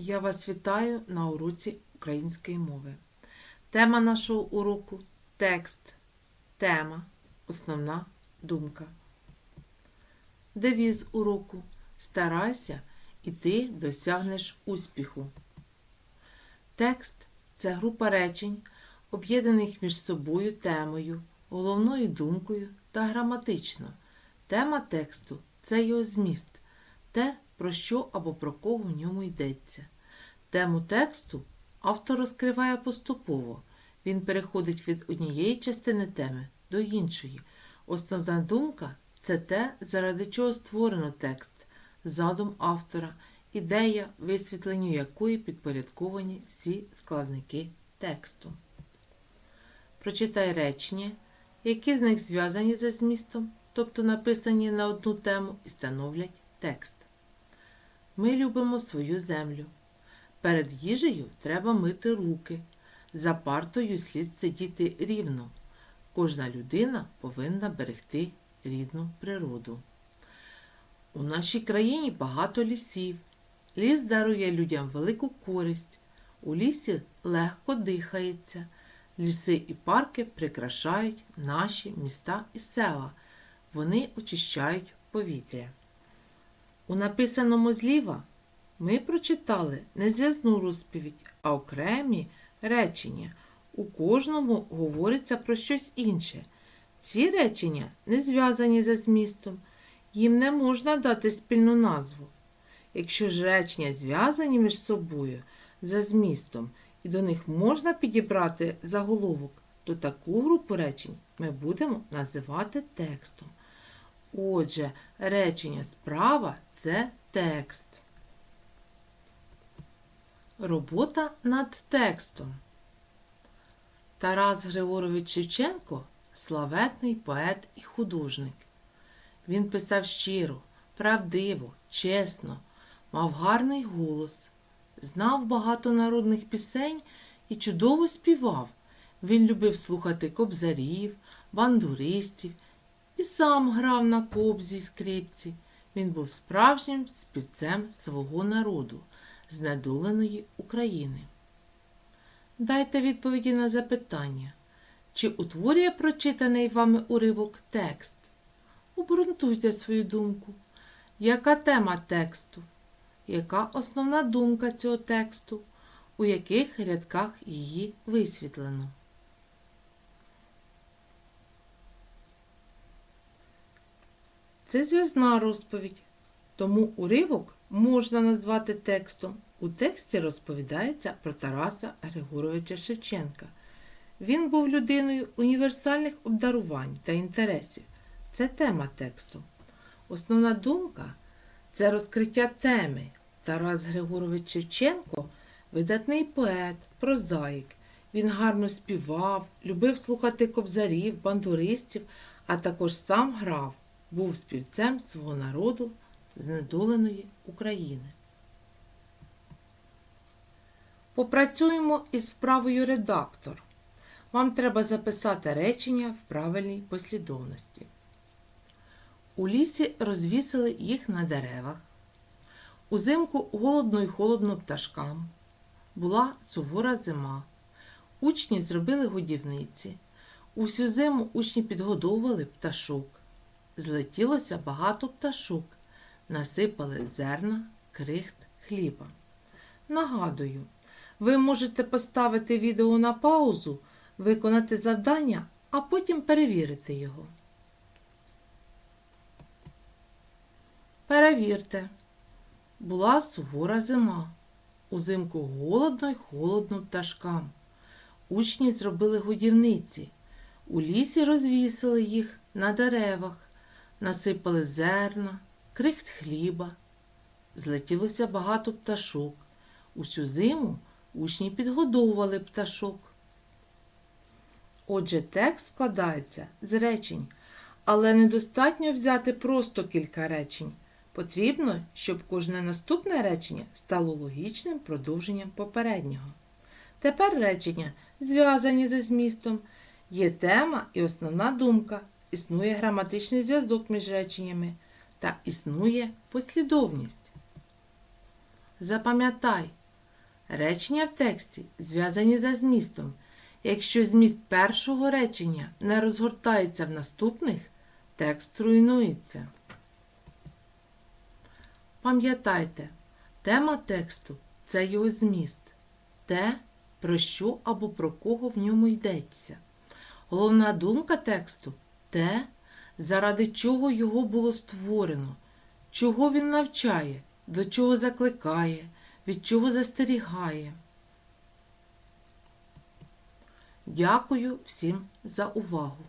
Я вас вітаю на уроці української мови. Тема нашого уроку текст, тема, основна думка. Девіз уроку Старайся і ти досягнеш успіху. Текст це група речень, об'єднаних між собою темою, головною думкою та граматично. Тема тексту це його зміст, те, про що або про кого в ньому йдеться. Тему тексту автор розкриває поступово. Він переходить від однієї частини теми до іншої. Основна думка це те, заради чого створено текст, задум автора, ідея, висвітленню якої підпорядковані всі складники тексту. Прочитай речення, які з них зв'язані за змістом, тобто написані на одну тему і становлять текст. Ми любимо свою землю. Перед їжею треба мити руки. За партою слід сидіти рівно. Кожна людина повинна берегти рідну природу. У нашій країні багато лісів. Ліс дарує людям велику користь. У лісі легко дихається. Ліси і парки прикрашають наші міста і села. Вони очищають повітря. У написаному зліва ми прочитали не зв'язну розповідь, а окремі речення. У кожному говориться про щось інше. Ці речення не зв'язані за змістом, їм не можна дати спільну назву. Якщо ж речення зв'язані між собою за змістом і до них можна підібрати заголовок, то таку групу речень ми будемо називати текстом. Отже, речення справа це текст. Робота над текстом. Тарас Григорович Шевченко славетний поет і художник. Він писав щиро, правдиво, чесно, мав гарний голос, знав багато народних пісень і чудово співав. Він любив слухати кобзарів, бандуристів і сам грав на кобзі й скрипці. Він був справжнім співцем свого народу, знедоленої України. Дайте відповіді на запитання. Чи утворює прочитаний вами уривок текст? Обґрунтуйте свою думку. Яка тема тексту? Яка основна думка цього тексту? У яких рядках її висвітлено? Це зв'язна розповідь, тому уривок можна назвати текстом. У тексті розповідається про Тараса Григоровича Шевченка. Він був людиною універсальних обдарувань та інтересів. Це тема тексту. Основна думка це розкриття теми. Тарас Григорович Шевченко видатний поет, прозаїк. Він гарно співав, любив слухати кобзарів, бандуристів, а також сам грав, був співцем свого народу знедоленої України. Попрацюємо із вправою редактор. Вам треба записати речення в правильній послідовності. У лісі розвісили їх на деревах. Узимку голодно й холодно пташкам. Була сувора зима. Учні зробили годівниці. Усю зиму учні підгодовували пташок. Злетілося багато пташок, насипали зерна, крихт, хліба. Нагадую, ви можете поставити відео на паузу, виконати завдання, а потім перевірити його. Перевірте. Була сувора зима. Узимку голодно й холодно пташкам. Учні зробили годівниці. У лісі розвісили їх на деревах, насипали зерна, крихт хліба. Злетілося багато пташок. Усю зиму учні підгодовували пташок. Отже, текст складається з речень, але недостатньо взяти просто кілька речень. Потрібно, щоб кожне наступне речення стало логічним продовженням попереднього. Тепер речення зв'язані за змістом. Є тема і основна думка, існує граматичний зв'язок між реченнями та існує послідовність. Запам'ятай, Речення в тексті зв'язані за змістом. Якщо зміст першого речення не розгортається в наступних, текст руйнується. Пам'ятайте, тема тексту це його зміст, те, про що або про кого в ньому йдеться. Головна думка тексту те, заради чого його було створено, чого він навчає, до чого закликає, від чого застерігає. Дякую всім за увагу!